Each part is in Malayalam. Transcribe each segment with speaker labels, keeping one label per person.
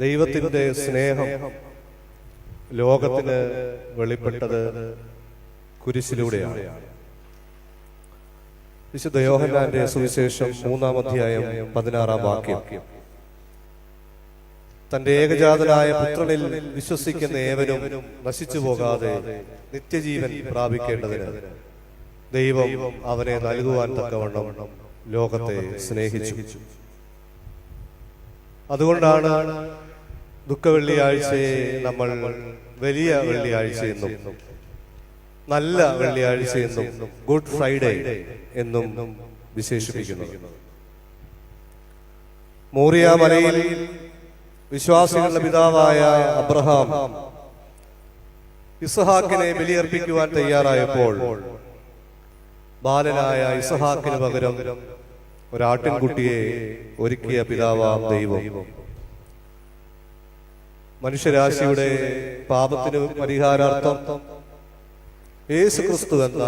Speaker 1: ദൈവത്തിന്റെ സ്നേഹം ലോകത്തിന് വെളിപ്പെട്ടത് കുരിശിലൂടെയാണ്. വിശുദ്ധ യോഹന്നാന്റെ സുവിശേഷം മൂന്നാം അധ്യായം പതിനാറാം വാക്യം. തന്റെ ഏകജാതനായ പുത്രനിൽ വിശ്വസിക്കുന്ന ഏവനും നശിച്ചു പോകാതെ നിത്യജീവൻ പ്രാപിക്കേണ്ടതിന് ദൈവം അവനെ നൽകുവാൻ തക്കവണ്ണം ലോകത്തെ സ്നേഹിച്ചു. അതുകൊണ്ടാണ് ദുഃഖവെള്ളിയാഴ്ചയെ നമ്മൾ വലിയ വെള്ളിയാഴ്ച എന്നും നല്ല വെള്ളിയാഴ്ച എന്നും ഗുഡ് ഫ്രൈഡേ എന്നും വിശേഷിപ്പിക്കുന്നു. മോറിയ മലയിൽ വിശ്വാസികളുടെ പിതാവായ അബ്രഹാം ഇസഹാക്കിനെ ബലിയർപ്പിക്കുവാൻ തയ്യാറായപ്പോൾ ബാലനായ ഇസഹാക്കിന് പകരം ഒരാട്ടിൻകുട്ടിയെ ഒരുക്കിയ പിതാവാം ദൈവം. മനുഷ്യരാശിയുടെ പാപത്തിന് പരിഹാരാർത്ഥം യേശു ക്രിസ്തു എന്ന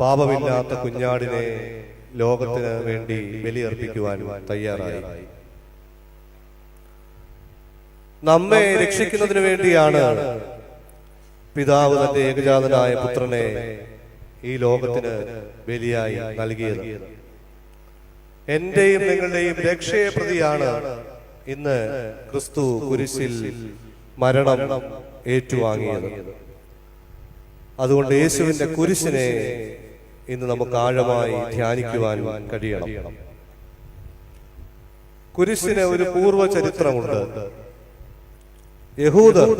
Speaker 1: പാപമില്ലാത്ത കുഞ്ഞാടിനെ ലോകത്തിന് വേണ്ടി ബലിയർപ്പിക്കുവാൻ തയ്യാറായി. നമ്മെ രക്ഷിക്കുന്നതിന് വേണ്ടിയാണ് പിതാവ് തന്റെ ഏകജാതനായ പുത്രനെ ഈ ലോകത്തിന് ബലിയായി നൽകിയത്. എന്റെയും നിങ്ങളുടെയും രക്ഷയെ പ്രതിയാണ് ഇന്ന് ക്രിസ്തു കുരിശിൽ മരണം ഏറ്റുവാങ്ങിയത്. അതുകൊണ്ട് യേശുവിന്റെ കുരിശിനെ ഇന്ന് നമുക്ക് ആഴമായി ധ്യാനിക്കുവാൻ കഴിയണം. കുരിശിന് ഒരു പൂർവ ചരിത്രമുണ്ട് യഹൂദർ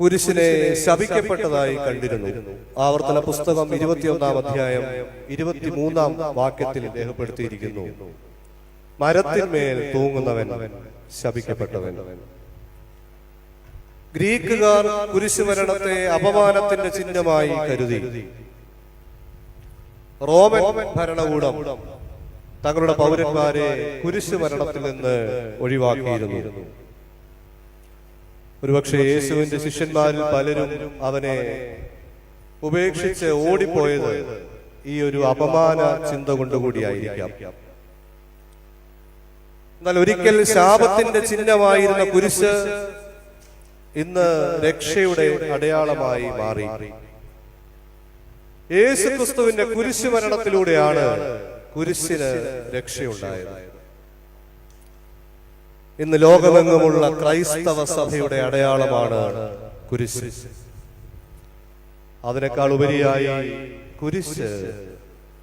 Speaker 1: കുരിശിനെ ശപിക്കപ്പെട്ടതായി കണ്ടിരുന്നു. ആവർത്തന പുസ്തകം ഇരുപത്തിയൊന്നാം അധ്യായം ഇരുപത്തിമൂന്നാം വാക്യത്തിൽ രേഖപ്പെടുത്തിയിരിക്കുന്നു. മരത്തിന്മേൽ തൂങ്ങുന്നവൻ ശപിക്കപ്പെട്ടവൻ. ഗ്രീക്കുകാർ കുരിശുമരണത്തെ അപമാനത്തിന്റെ ചിഹ്നമായി കരുതി. റോമൻ ഭരണകൂടം തങ്ങളുടെ പൗരന്മാരെ കുരിശുമരണത്തിൽ നിന്ന് ഒഴിവാക്കിയിരുന്നു. ഒരുപക്ഷെ യേശുവിന്റെ ശിഷ്യന്മാരിൽ പലരും അവനെ ഉപേക്ഷിച്ച് ഓടിപ്പോയത് ഈ ഒരു അപമാന ചിന്ത കൊണ്ടുകൂടിയായിരിക്കാം. എന്നാൽ ഒരിക്കൽ ശാപത്തിന്റെ ചിഹ്നമായിരുന്ന കുരിശ് ഇന്ന് രക്ഷയുടെ അടയാളമായി മാറി. യേശു ക്രിസ്തുവിന്റെ കുരിശു മരണത്തിലൂടെയാണ് കുരിശിന് രക്ഷയുണ്ടായത്. ഇന്ന് ലോകമെങ്ങുമുള്ള ക്രൈസ്തവ സഭയുടെ അടയാളമാണ് കുരിശ്. അതിനേക്കാൾ ഉപരിയായി കുരിശ്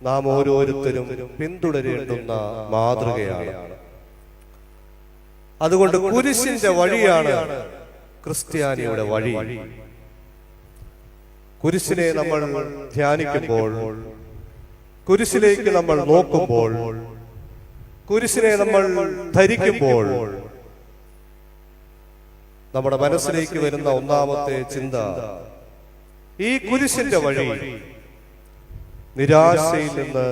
Speaker 1: നാം ഓരോരുത്തരും പിന്തുടരേണ്ടുന്ന മാതൃകയാണ്. അതുകൊണ്ട് കുരിശിന്റെ വഴിയാണ് ക്രിസ്ത്യാനിയുടെ വഴി. കുരിശിനെ നമ്മൾ ധ്യാനിക്കുമ്പോൾ കുരിശിലേക്ക് നമ്മൾ നോക്കുമ്പോൾ കുരിശിനെ നമ്മൾ ധരിക്കുമ്പോൾ നമ്മുടെ മനസ്സിലേക്ക് വരുന്ന ഒന്നാമത്തെ ചിന്ത ഈ കുരിശിന്റെ വഴി. നിരാശയിൽ നിന്ന്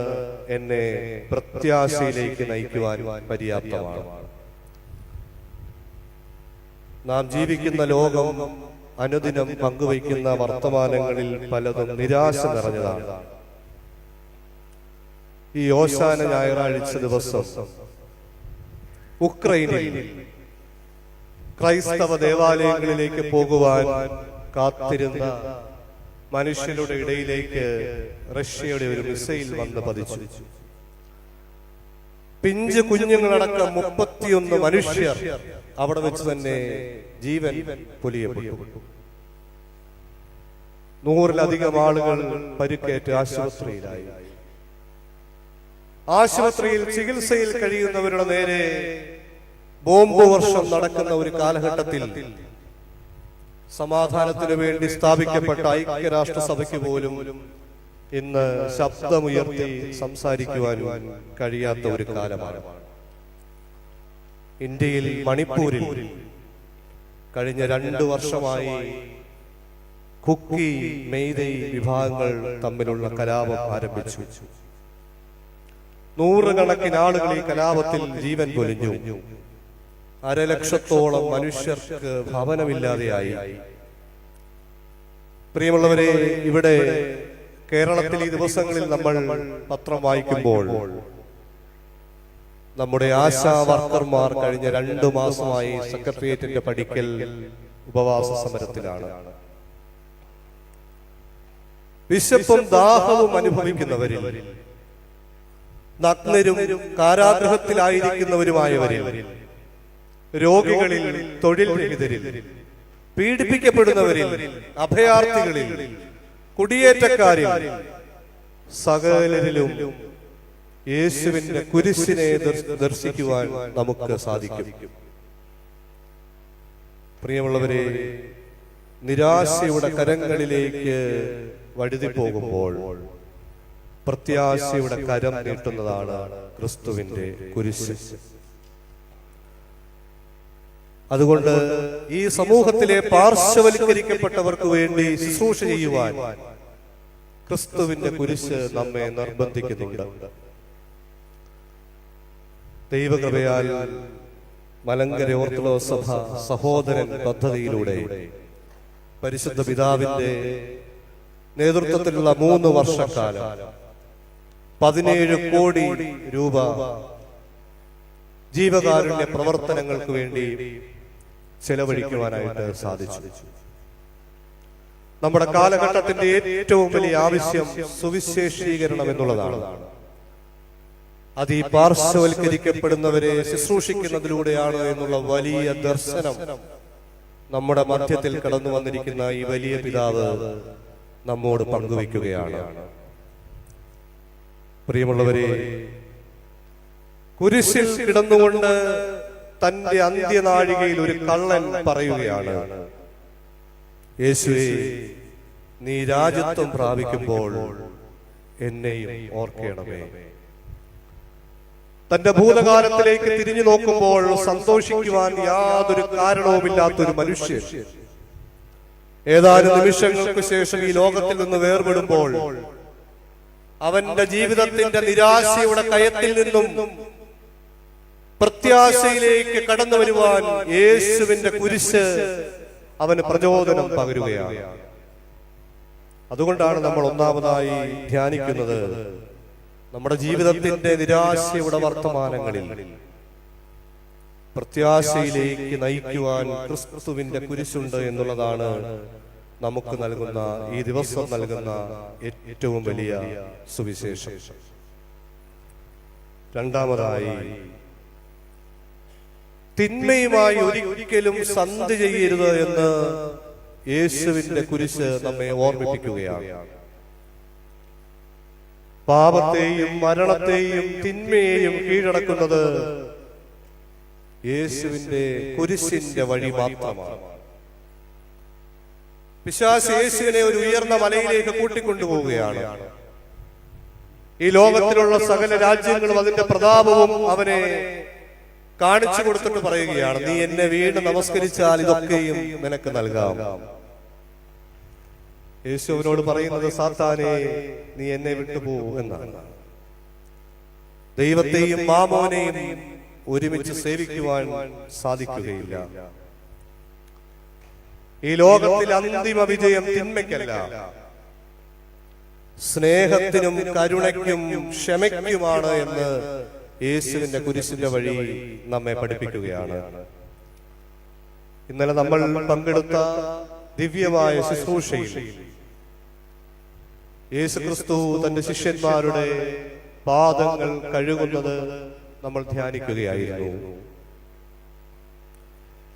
Speaker 1: എന്നെ പ്രത്യാശയിലേക്ക് നയിക്കുവാൻ പര്യാപ്തമാണ്. നാം ജീവിക്കുന്ന ലോകം അനുദിനം പങ്കുവയ്ക്കുന്ന വർത്തമാനങ്ങളിൽ പലതും നിരാശ നിറഞ്ഞതാണ്. ഈ ഓശാന ഞായറാഴ്ച ദിവസം ഉക്രൈനിൽ ക്രൈസ്തവ ദേവാലയങ്ങളിലേക്ക് പോകുവാൻ കാത്തിരുന്ന മനുഷ്യരുടെ ഇടയിലേക്ക് റഷ്യയുടെ ഒരു മിസൈൽ വന്ന് പതിച്ചു. പിഞ്ച് കുഞ്ഞുങ്ങളടക്കം മുപ്പത്തിയൊന്ന് മനുഷ്യർ അവിടെ വെച്ച് തന്നെ ജീവൻ പൊലിയപ്പെട്ടു. നൂറിലധികം ആളുകൾ പരുക്കേറ്റ് ആശുപത്രിയിലായി. ആശുപത്രിയിൽ ചികിത്സയിൽ കഴിയുന്നവരുടെ നേരെ ബോംബ് വർഷം നടക്കുന്ന ഒരു കാലഘട്ടത്തിൽ സമാധാനത്തിനു വേണ്ടി സ്ഥാപിക്കപ്പെട്ട ഐക്യരാഷ്ട്രസഭയ്ക്ക് പോലും ഇന്ന് ശബ്ദമുയർത്തി സംസാരിക്കുവാനും കഴിയാത്ത ഒരു കാലമാണ്. ഇന്ത്യയിൽ മണിപ്പൂരിൽ കഴിഞ്ഞ രണ്ടു വർഷമായി കുക്കി മെയ്തൈ വിഭാഗങ്ങൾ തമ്മിലുള്ള കലാപം ആരംഭിച്ചു. നൂറുകണക്കിന് ആളുകൾ ഈ കലാപത്തിൽ ജീവൻ പൊലിഞ്ഞു. അരലക്ഷത്തോളം മനുഷ്യർക്ക് ഭവനമില്ലാതെയായി. പ്രിയമുള്ളവരെ ഇവിടെ കേരളത്തിൽ ഈ ദിവസങ്ങളിൽ നമ്മൾ പത്രം വായിക്കുമ്പോൾ നമ്മുടെ ആശാ വർക്കർമാർ കഴിഞ്ഞ രണ്ടു മാസമായി സെക്രട്ടേറിയറ്റിന്റെ പഠിക്കൽ ഉപവാസ സമരത്തിലാണ്. വിശപ്പും ദാഹവും അനുഭവിക്കുന്നവരിൽ നഗ്നരും കാരാഗ്രഹത്തിലായിരിക്കുന്നവരുമായവരിൽ. രോഗികളിൽ തൊഴിൽ രഹിതരിൽ പീഡിപ്പിക്കപ്പെടുന്നവരിൽ അഭയാർത്ഥികളിൽ. കുടിയേറ്റക്കാരിൽ. സകലരിലും യേശുവിന്റെ കുരിശിനെ ദർശിക്കുവാൻ നമുക്ക് സാധിക്കും. പ്രിയമുള്ളവരെ നിരാശയുടെ കരങ്ങളിലേക്ക് വഴുതി പോകുമ്പോൾ പ്രത്യാശയുടെ കരം നീട്ടുന്നതാണ് ക്രിസ്തുവിന്റെ കുരിശ്. അതുകൊണ്ട് ഈ സമൂഹത്തിലെ പാർശ്വവൽക്കരിക്കപ്പെട്ടവർക്ക് വേണ്ടി ശുശ്രൂഷ ചെയ്യുവാൻ ക്രിസ്തുവിന്റെ കുരിശ് നമ്മെ നിർബന്ധിക്കുന്നുണ്ട്. ദൈവകൃപയാൽ മലങ്കര ഓർത്തഡോക്സ് സഭ സഹോദരൻ പദ്ധതിയിലൂടെ പരിശുദ്ധ പിതാവിന്റെ നേതൃത്വത്തിലുള്ള മൂന്ന് വർഷക്കാലം പതിനേഴ് കോടി രൂപ ജീവകാരുണ്യ പ്രവർത്തനങ്ങൾക്ക് വേണ്ടി ചെലവഴിക്കുവാനായിട്ട് സാധിച്ചു. നമ്മുടെ കാലഘട്ടത്തിന്റെ ഏറ്റവും വലിയ ആവശ്യം സുവിശേഷീകരണം എന്നുള്ളതാണ്. അത് ഈ പാർശ്വവൽക്കരിക്കപ്പെടുന്നവരെ ശുശ്രൂഷിക്കുന്നതിലൂടെയാണ് എന്നുള്ള വലിയ ദർശനം നമ്മുടെ മധ്യത്തിൽ കടന്നു വന്നിരിക്കുന്ന ഈ വലിയ പിതാവ് നമ്മോട് പങ്കുവെക്കുകയാണ് പ്രിയമുള്ളവരെ കുരിശിൽ കിടന്നുകൊണ്ട് തന്റെ അന്ത്യനാഴികയിൽ ഒരു കള്ളൻ പറയുകയാണ് യേശുവേ നീ രാജ്യത്വം പ്രാപിക്കുമ്പോൾ എന്നെയും ഓർക്കണമേ. തന്റെ ഭൂതകാലത്തിലേക്ക് തിരിഞ്ഞു നോക്കുമ്പോൾ സന്തോഷിക്കുവാൻ യാതൊരു കാരണവുമില്ലാത്തൊരു മനുഷ്യൻ. ഏതാനും നിമിഷങ്ങൾക്ക് ശേഷം ഈ ലോകത്തിൽ നിന്ന് വേർപെടുമ്പോൾ അവന്റെ ജീവിതത്തിന്റെ നിരാശയുടെ കയത്തിൽ നിന്നും പ്രത്യാശയിലേക്ക് കടന്നു വരുവാൻ യേശുവിന്റെ കുരിശ് അവന് പ്രചോദനം പകരുകയാണ്. അതുകൊണ്ടാണ് നമ്മൾ ഒന്നാമതായി ധ്യാനിക്കുന്നത് നമ്മുടെ ജീവിതത്തിന്റെ നിരാശയുടെ വർത്തമാനങ്ങളിൽ പ്രത്യാശയിലേക്ക് നയിക്കുവാൻ ക്രിസ്തുവിന്റെ കുരിശുണ്ട് എന്നുള്ളതാണ് നമുക്ക് നൽകുന്ന ഈ ദിവസം നൽകുന്ന ഏറ്റവും വലിയ സുവിശേഷം. രണ്ടാമതായി തിന്മയുമായി ഒരിക്കലും സന്ധി ചെയ്യരുത് എന്ന് യേശുവിന്റെ കുരിശ് നമ്മെ ഓർമ്മിപ്പിക്കുകയാണ്. പാപത്തെയും മരണത്തെയും തിന്മയെയും കീഴടക്കുന്നത് യേശുവിന്റെ കുരിശിന്റെ വഴി മാത്രമാണ്. വിശ്വാസ യേശുവിനെ ഒരു ഉയർന്ന മലയിലേക്ക് കൂട്ടിക്കൊണ്ടുപോവുകയാണ്. ഈ ലോകത്തിലുള്ള സകല രാജ്യങ്ങളും അതിന്റെ പ്രതാപവും അവനെ കാണിച്ചു കൊടുത്തിട്ട് പറയുകയാണ് നീ എന്നെ വീണ് നമസ്കരിച്ചാൽ ഇതൊക്കെയും നിനക്ക് നൽകാം. യേശുവിനോട് പറയുന്നത് സാത്താനെ നീ എന്നെ വിട്ടുപോ എന്നാണ്. ദൈവത്തെയും മാമോനെയും ഒരുമിച്ച് സേവിക്കുവാൻ സാധിക്കുകയില്ല. ഈ ലോകത്തിൽ അന്തിമ വിജയം തിന്മയ്ക്കല്ല. സ്നേഹത്തിനും കരുണയ്ക്കും ക്ഷമയ്ക്കുമാണ് എന്ന് യേശുവിന്റെ കുരിശിന്റെ വഴി നമ്മെ പഠിപ്പിക്കുകയാണ്. ഇന്നലെ നമ്മൾ പങ്കെടുത്ത ദിവ്യമായ ശുശ്രൂഷയിൽ യേശു ക്രിസ്തു തന്റെ ശിഷ്യന്മാരുടെ പാദങ്ങൾ കഴുകുന്നത് നമ്മൾ ധ്യാനിക്കുകയായിരുന്നു.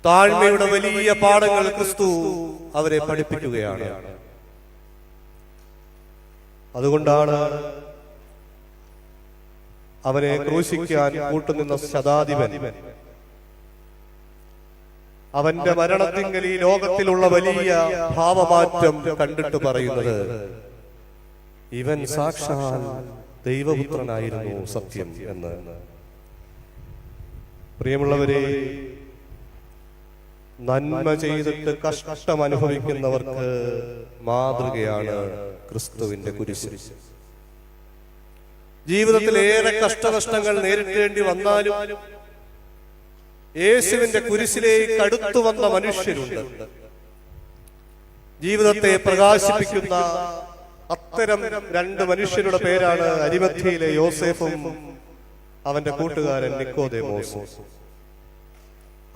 Speaker 1: താഴ്മയുടെ വലിയ പാഠങ്ങൾ ക്രിസ്തു അവരെ പഠിപ്പിക്കുകയാണ്. അതുകൊണ്ടാണ് അവനെ ക്രൂശിക്കാൻ കൂട്ടുനിന്ന ശതാധിപൻ. അവന്റെ മരണത്തിങ്കൽ ഈ ലോകത്തിലുള്ള വലിയ ഭാവമാറ്റം കണ്ടിട്ട് പറയുന്നത് ഇവൻ സാക്ഷാൽ ദൈവപുത്രനായിരുന്നു സത്യം എന്ന്. പ്രിയമുള്ളവരെ നന്മ ചെയ്തിട്ട് കഷ്ടം അനുഭവിക്കുന്നവർക്ക് മാതൃകയാണ് ക്രിസ്തുവിന്റെ കുരിശ്. ജീവിതത്തിൽ ഏറെ കഷ്ടനഷ്ടങ്ങൾ നേരിടേണ്ടി വന്നാലും യേശുവിന്റെ കുരിശിലേക്ക് അടുത്തു വന്ന മനുഷ്യരുണ്ട്. ജീവിതത്തെ പ്രകാശിപ്പിക്കുന്ന അത്തരം രണ്ട് മനുഷ്യരുടെ പേരാണ് അരിമത്തിയിലെ യോസേഫും അവന്റെ കൂട്ടുകാരൻ നിക്കോദേമോസും.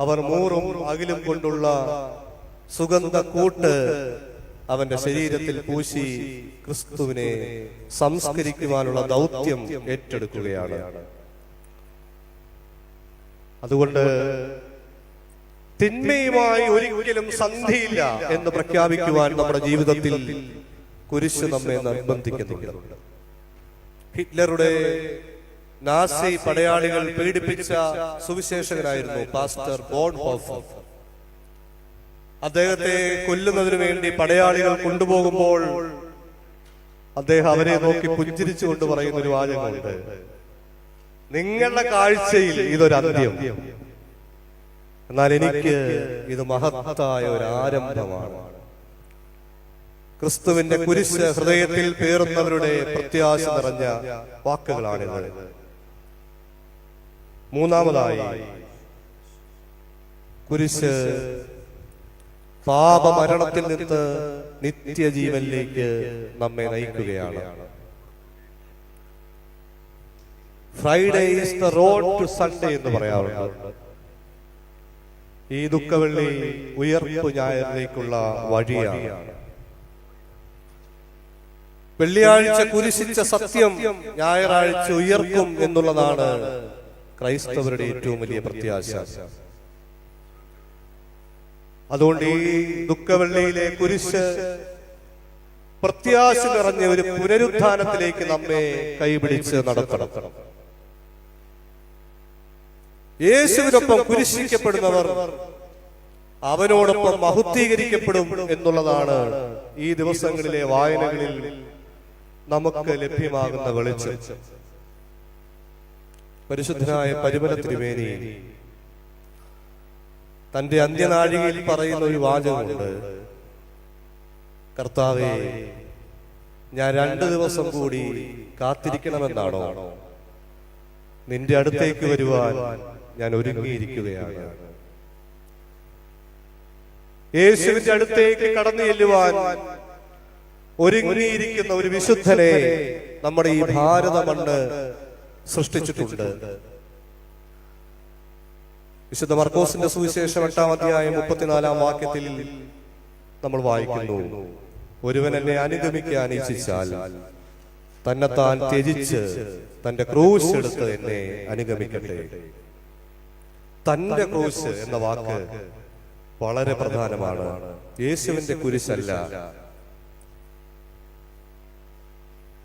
Speaker 1: അവർ മൂറും അകിലും കൊണ്ടുള്ള സുഗന്ധ കൂട്ട് അവന്റെ ശരീരത്തിൽ പൂശി ക്രിസ്തുവിനെ സംസ്കരിക്കുവാനുള്ള ദൗത്യം ഏറ്റെടുക്കുകയാണ്. അതുകൊണ്ട് തിന്മയുമായി ഒരിക്കലും സന്ധിയില്ല എന്ന് പ്രഖ്യാപിക്കുവാൻ നമ്മുടെ ജീവിതത്തിൽ കുരിശ് നമ്മെ നിർബന്ധിക്കുന്നുണ്ട്. ഹിറ്റ്ലറുടെ നാസി പടയാളികൾ പീഡിപ്പിച്ച സുവിശേഷകനായിരുന്നു പാസ്റ്റർ ബോൺ ഹോഫ് അദ്ദേഹത്തെ കൊല്ലുന്നതിനു വേണ്ടി പടയാളികൾ കൊണ്ടുപോകുമ്പോൾ അദ്ദേഹം അവരെ നോക്കി പുഞ്ചിരിച്ചുകൊണ്ട് പറയുന്ന ഒരു വാചകമുണ്ട്. നിങ്ങളുടെ കാഴ്ചയിൽ ഇതൊരു അന്ത്യം. എന്നാൽ എനിക്ക് ഇത് മഹത്തായ ഒരു ആരംഭമാണ്. ക്രിസ്തുവിന്റെ കുരിശ് ഹൃദയത്തിൽ പേറുന്നവരുടെ പ്രത്യാശ നിറഞ്ഞ വാക്കുകളാണിത്. മൂന്നാമതായി കുരിശ് പാപമരണത്തിൽ നിന്ന് നിത്യജീവനിലേക്ക് നമ്മെ നയിക്കുകയാണ്. Friday is the road to Sunday എന്ന് പറയാറുണ്ട്. ഈ ദുഃഖവെള്ളി ഉയർപ്പ് ഞായറിലേക്കുള്ള വഴിയാണ്. വെള്ളിയാഴ്ച കുരിശിച്ച സത്യം ഞായറാഴ്ച ഉയർക്കും എന്നുള്ളതാണ് ക്രൈസ്തവരുടെ ഏറ്റവും വലിയ പ്രത്യാശ. അതുകൊണ്ട് ഈ ദുഃഖവെള്ളിയിലെ കുരിശ് പ്രത്യാശ നിറഞ്ഞ ഒരു പുനരുത്ഥാനത്തിലേക്ക് നമ്മെ കൈപിടിച്ച് നടത്തണം. യേശുവിനൊപ്പം കുരിശിക്കപ്പെടുന്നവർ അവനോടൊപ്പം മഹുദ്ധീകരിക്കപ്പെടും എന്നുള്ളതാണ് ഈ ദിവസങ്ങളിലെ വായനകളിൽ നമുക്ക് ലഭ്യമാകുന്ന വെളിച്ചം. പരിശുദ്ധനായ പരിമല തിരുമേനി തന്റെ അന്ത്യനാഴികയിൽ പറയുന്ന ഒരു വാചകമുണ്ട്. കർത്താവെ ഞാൻ രണ്ടു ദിവസം കൂടി കാത്തിരിക്കണമെന്നാണോ? നിന്റെ അടുത്തേക്ക് വരുവാൻ ഞാൻ ഒരുങ്ങിയിരിക്കുകയാണ്. യേശുവിന്റെ അടുത്തേക്ക് കടന്നു ചെല്ലുവാൻ ഒരുങ്ങിയിരിക്കുന്ന ഒരു വിശുദ്ധനെ നമ്മുടെ ഈ ഭാരത മണ്ണ് സൃഷ്ടിച്ചിട്ടുണ്ട്. വിശുദ്ധ മർക്കോസിന്റെ സുവിശേഷം എട്ടാം അധ്യായം മുപ്പത്തിനാലാം വാക്യത്തിൽ നമ്മൾ വായിക്കുന്നു. ഒരുവൻ എന്നെ അനുഗമിക്കാൻ ഇച്ഛിച്ചാൽ തന്നെത്താൻ ത്യജിച്ച് തന്റെ ക്രൂശ് എടുത്ത് എന്നെ അനുഗമിക്കട്ടെ. തന്റെ ക്രൂശ് എന്ന വാക്ക് വളരെ പ്രധാനമാണ്. യേശുവിന്റെ കുരിശല്ല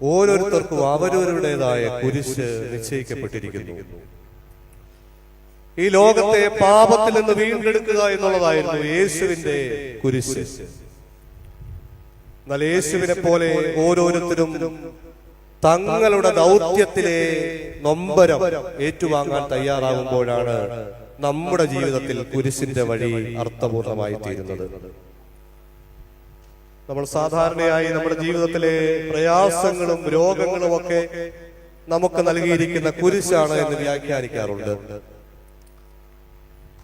Speaker 1: ഓരോരുത്തർക്കും അവരവരുടേതായ കുരിശ് നിശ്ചയിക്കപ്പെട്ടിരിക്കുന്നു. ഈ ലോകത്തെ പാപത്തിൽ നിന്ന് വീണ്ടെടുക്കുക എന്നുള്ളതായിരുന്നു യേശുവിന്റെ കുരിശ്. എന്നാൽ യേശുവിനെ പോലെ ഓരോരുത്തരും തങ്ങളുടെ ദൗത്യത്തിലെ നൊമ്പരം ഏറ്റുവാങ്ങാൻ തയ്യാറാകുമ്പോഴാണ് നമ്മുടെ ജീവിതത്തിൽ കുരിശിന്റെ വഴി അർത്ഥപൂർണമായി തീരുന്നത് നമ്മൾ സാധാരണയായി നമ്മുടെ ജീവിതത്തിലെ പ്രയാസങ്ങളും രോഗങ്ങളും ഒക്കെ നമുക്ക് നൽകിയിരിക്കുന്ന കുരിശാണ് എന്ന് വ്യാഖ്യാനിക്കാറുണ്ട്.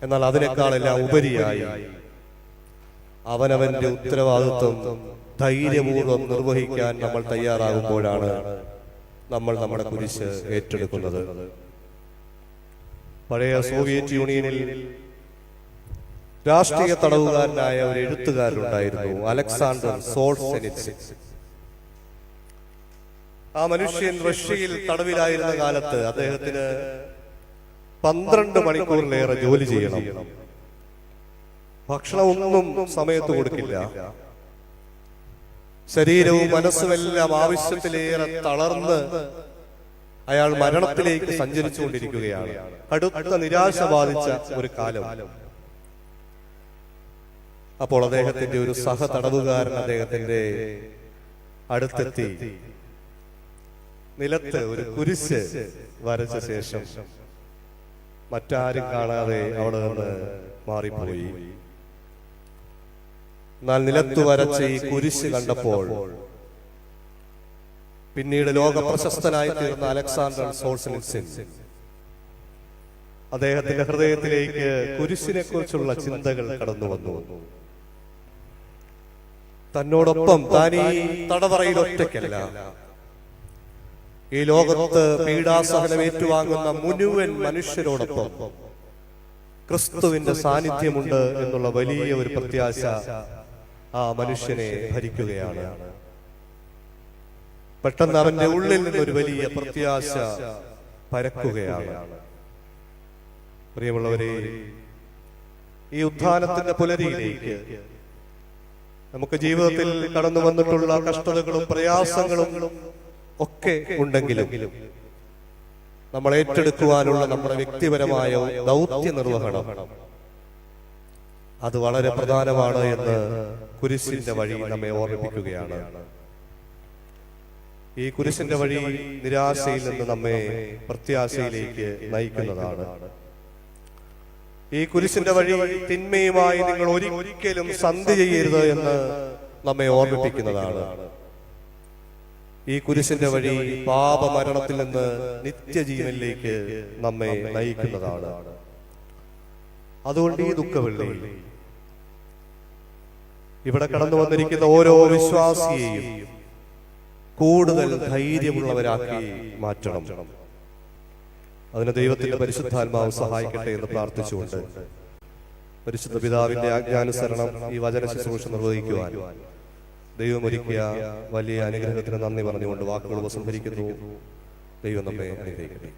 Speaker 1: എന്നാൽ അതിനേക്കാളെല്ലാം ഉപരിയായി അവനവന്റെ ഉത്തരവാദിത്വം ധൈര്യപൂർവം നിർവഹിക്കാൻ നമ്മൾ തയ്യാറാകുമ്പോഴാണ് നമ്മൾ നമ്മുടെ കുരിശ് ഏറ്റെടുക്കുന്നത്. പഴയ സോവിയറ്റ് യൂണിയനിൽ രാഷ്ട്രീയ തടവുകാരനായ ഒരു എഴുത്തുകാരനുണ്ടായിരുന്നു അലക്സാണ്ടർ സോൾസെനിറ്റ്സ്. ആ മനുഷ്യൻ റഷ്യയിൽ തടവിലായിരുന്ന കാലത്ത് അദ്ദേഹത്തിന് പന്ത്രണ്ട് മണിക്കൂറിലേറെ ജോലി ചെയ്യണം. ഭക്ഷണമൊന്നും സമയത്ത് കൊടുക്കില്ല. ശരീരവും മനസ്സുമെല്ലാം ആവശ്യത്തിലേറെ തളർന്ന് അയാൾ മരണത്തിലേക്ക് സഞ്ചരിച്ചുകൊണ്ടിരിക്കുകയാണ്. കടുത്ത നിരാശ ബാധിച്ച ഒരു കാലം. അപ്പോൾ അദ്ദേഹത്തിന്റെ ഒരു സഹ തടവുകാരൻ അദ്ദേഹത്തിന്റെ അടുത്തെത്തി. നിലത്ത് ഒരു കുരിശ് വരച്ച ശേഷം മറ്റാരും കാണാതെ അവിടെ നിന്ന് മാറിപ്പോയി. എന്നാൽ നിലത്ത് വരച്ച ഈ കുരിശ് കണ്ടപ്പോൾ പിന്നീട് ലോക പ്രശസ്തനായി തീർന്ന അലക്സാണ്ടർ സോൾസിൻസിൻ അദ്ദേഹത്തിന്റെ ഹൃദയത്തിലേക്ക് കുരിശിനെ കുറിച്ചുള്ള ചിന്തകൾ കടന്നു വന്നു തന്നോടൊപ്പം താൻ ഈ തടവറയിൽ ഒറ്റയ്ക്കല്ല. ഈ ലോകത്ത് പീഡാസഹനം ഏറ്റുവാങ്ങുന്ന മുഴുവൻ മനുഷ്യരോടൊപ്പം ക്രിസ്തുവിന്റെ സാന്നിധ്യമുണ്ട് എന്നുള്ള വലിയ ഒരു പ്രത്യാശ ആ മനുഷ്യനെ ഭരിക്കുകയാണ്. പെട്ടെന്ന് അവന്റെ ഉള്ളിൽ നിന്നൊരു വലിയ പ്രത്യാശ പരക്കുകയാണ്. പ്രിയമുള്ളവരെ ഈ ഉദ്ധാനത്തിന്റെ പുലരിയിലേക്ക് നമുക്ക് ജീവിതത്തിൽ കടന്നു വന്നിട്ടുള്ള കഷ്ടതകളും പ്രയാസങ്ങളും ഒക്കെ ഉണ്ടെങ്കിലും നമ്മൾ ഏറ്റെടുക്കുവാനുള്ള നമ്മുടെ വ്യക്തിപരമായ ദൗത്യ നിർവഹണം അത് വളരെ പ്രധാനമാണ് എന്ന് കുരിശിന്റെ വഴി നമ്മെ ഓർമ്മിപ്പിക്കുകയാണ്. ഈ കുരിശിന്റെ വഴി നിരാശയിൽ നിന്ന് നമ്മെ പ്രത്യാശയിലേക്ക് നയിക്കുന്നതാണ്. ഈ കുരിശിന്റെ വഴി തിന്മയുമായി നിങ്ങൾ ഒരിക്കലും സന്ധി ചെയ്യരുത് എന്ന് നമ്മെ ഓർമ്മിപ്പിക്കുന്നതാണ്. ഈ കുരിശിന്റെ വഴി പാപമരണത്തിൽ നിന്ന് നിത്യജീവനിലേക്ക് നമ്മെ നയിക്കുന്നതാണ്. അതുകൊണ്ട് ഈ ദുഃഖവെള്ളി ഇവിടെ കടന്നു വന്നിരിക്കുന്ന ഓരോ വിശ്വാസിയെയും കൂടുതൽ ധൈര്യമുള്ളവരാക്കി മാറ്റണം. അതിന് ദൈവത്തിന്റെ പരിശുദ്ധാത്മാവ് സഹായിക്കട്ടെ എന്ന് പ്രാർത്ഥിച്ചുകൊണ്ട് പരിശുദ്ധ പിതാവിന്റെ ആജ്ഞാനുസരണം ഈ വചന ശുശ്രൂഷ നിർവഹിക്കുവാൻ ദൈവം ഒരുക്കിയ വലിയ അനുഗ്രഹത്തിന് നന്ദി പറഞ്ഞുകൊണ്ട് വാക്കുകൾ ഉപസംഹരിക്കുന്നു. ദൈവം നമ്മെ അനുഗ്രഹിക്കട്ടെ.